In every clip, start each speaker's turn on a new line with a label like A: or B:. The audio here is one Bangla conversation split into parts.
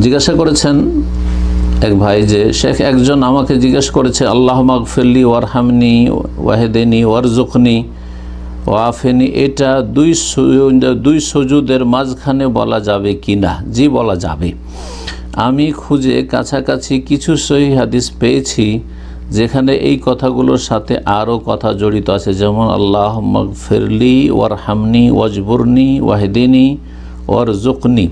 A: জিজ্ঞাসা করেছেন এক ভাই যে, শেখ, একজন আমাকে জিজ্ঞেস করেছে আল্লাহ মাগফিল্লি ওয়ারহামনি ওয়াহেদেনি ওয়ারজুকনি ওয়াফেনি, এটা দুই দুই সজুদের মাঝখানে বলা যাবে কি না জি, বলা যাবে। আমি খুঁজে কাছাকাছি কিছু সহি হাদিস পেয়েছি, যেখানে এই কথাগুলোর সাথে আরও কথা জড়িত আছে, যেমন আল্লাহ মগফিরলি ওয়ারহামনি ওয়াজবুরনি ওয়াহেদিনী ওয়ারজুকনি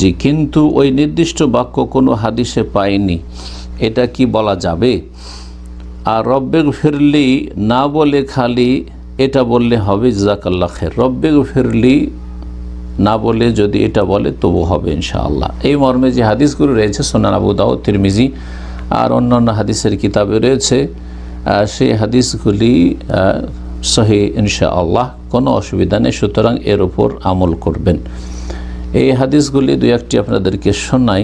A: জি, কিন্তু ওই নির্দিষ্ট বাক্য কোনো হাদিসে পাইনি। এটা কি বলা যাবে? আর রব্বেগ ফিরলি না বলে খালি এটা বললে হবে জাকাল্লা খের। রব্বে ফিরলি না বলে যদি এটা বলে তবু হবে ইনশাআল্লাহ। এই মর্মে যে হাদিসগুলো রয়েছে, সোনান আবু দাউদ, তিরমিজি আর অন্যান্য হাদিসের কিতাবে রয়েছে সেই হাদিসগুলি সহি ইনশাআল্লাহ। কোনো অসুবিধা নেই, সুতরাং এর ওপর আমল করবেন। এই হাদিসগুলি দুই একটি আপনাদেরকে শোনাই।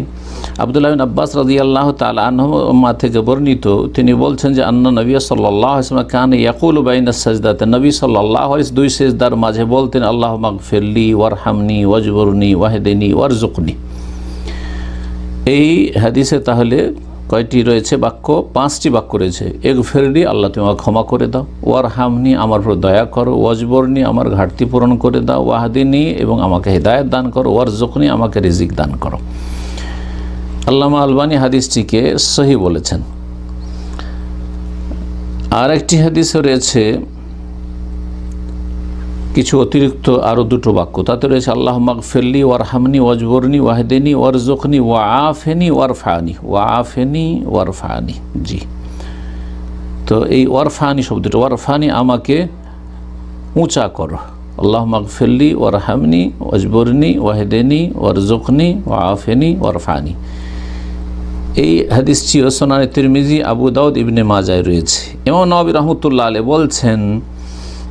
A: আবদুল্লাহ আব্বাস রাজি আল্লাহ তাল আনহমা থেকে বর্ণিত, তিনি বলছেন যে, আন্না নবী সাল্লাহ কান ইয়াকুল বাইন সাজদাতে। নবী সাল্লাহ দুই সেজদার মাঝে বলতেন, আল্লাহ মাগফিরলি ওয়ারহামনি ওয়াজবরনি ওয়াহেদিনী ওয়ারজুকনি এই হাদিসে তাহলে কয়টি রয়েছে বাক্য? পাঁচটি বাক্য রয়েছে। এক ফেরডি আল্লাহ তুমি ক্ষমা করে দাও। ওয়ার হামনি আমার উপর দয়া করো। ওয়াজবরনি, আমার ঘাটতি পূরণ করে দাও। ওয়াহাদিনী, এবং আমাকে হৃদায়ত দান করো। ওয়ার জখনি আমাকে রিজিক দান করো। আল্লামা আলবানি হাদিসটিকে সহি বলেছেন। আর একটি হাদিসও রয়েছে কিছু অতিরিক্ত আরও দুটো বাক্য। তাতে রয়েছে আল্লাহ মাগফিল্লি ওয়ারহামনি ওয়াজবরনি ওয়াহদিনী ওয়ারজুকনি ওয়া আফেনি ওয়ারফানি। ওয়া আফেনি ওয়ারফানি, জি। তো এই ওয়ারফানি শব্দটা, ওয়ারফানি আমাকে উঁচা করো। আল্লাহ মাগফিল্লি ওয়ারহামনি ওয়াজবরনি ওয়াহেদেনি ওয়ারজুকনি ওয়া আফেনি ওয়ারফানি। এই হাদিসটিও সোনানি তিরমিজি, আবু দাউদ ইবনে মাজায় রয়েছে। ইমাম নবী রহমতুল্লাহ আলে বলছেন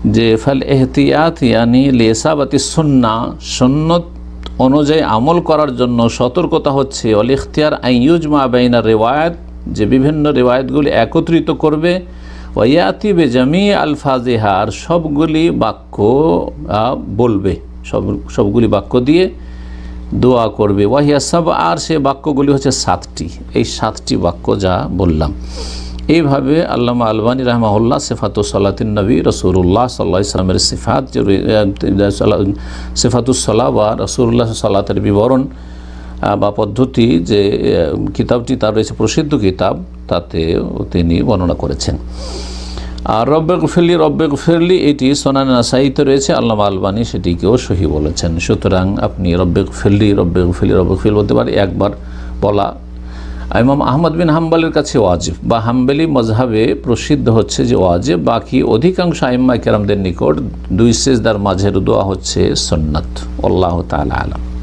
A: যে ফাল এহতিয়াত ইয়ানি লেসাবাতি সুন্না, সন্নত অনুযায়ী আমল করার জন্য সতর্কতা হচ্ছে। অল ইখতিয়ার আইয়ুজমা বাইনা রেওয়ায়ত, যে বিভিন্ন রেওয়ায়তগুলি একত্রিত করবে। ওয়াতি বে জামি আলফাজেহার সবগুলি বাক্য বলবে। সব, সবগুলি বাক্য দিয়ে দোয়া করবে। ওয়াহিয়া সব আর সে বাক্যগুলি হচ্ছে সাতটি। এই সাতটি বাক্য যা বললাম। এইভাবে আল্লামা আলবানী রহমাউল্লাহ সেফাতুসলাতিন নবী রসুল্লাহ সাল্লা ইসলামের সিফাত সেফাতুসল্লাহ বা রসুল্লাহ সাল্লাতের বিবরণ বা পদ্ধতি যে কিতাবটি তার রয়েছে প্রসিদ্ধ কিতাব, তাতে তিনি বর্ণনা করেছেন। আর রব্বেক ফেরলি রব্বেক ফেরলি এটি সোনান নাসাইতে রয়েছে, আল্লামা আলবানী সেটিকেও সহি বলেছেন। সুতরাং আপনি রব্বেক ফেরলি রব্বেক ফেরলি রব্বেক ফেল বলতে পারেন, একবার বলা ইমাম আহমদ বিন হাম্বালের কাছে ওয়াজিব। বা হাম্বেলি মজহাবে প্রসিদ্ধ হচ্ছে যে ওয়াজিব, বাকি অধিকাংশ আইম্মা কেরামদের নিকট দুই সেজদার মাঝের দোয়া হচ্ছে সন্ন্যত আল্লাহ তালা আলম।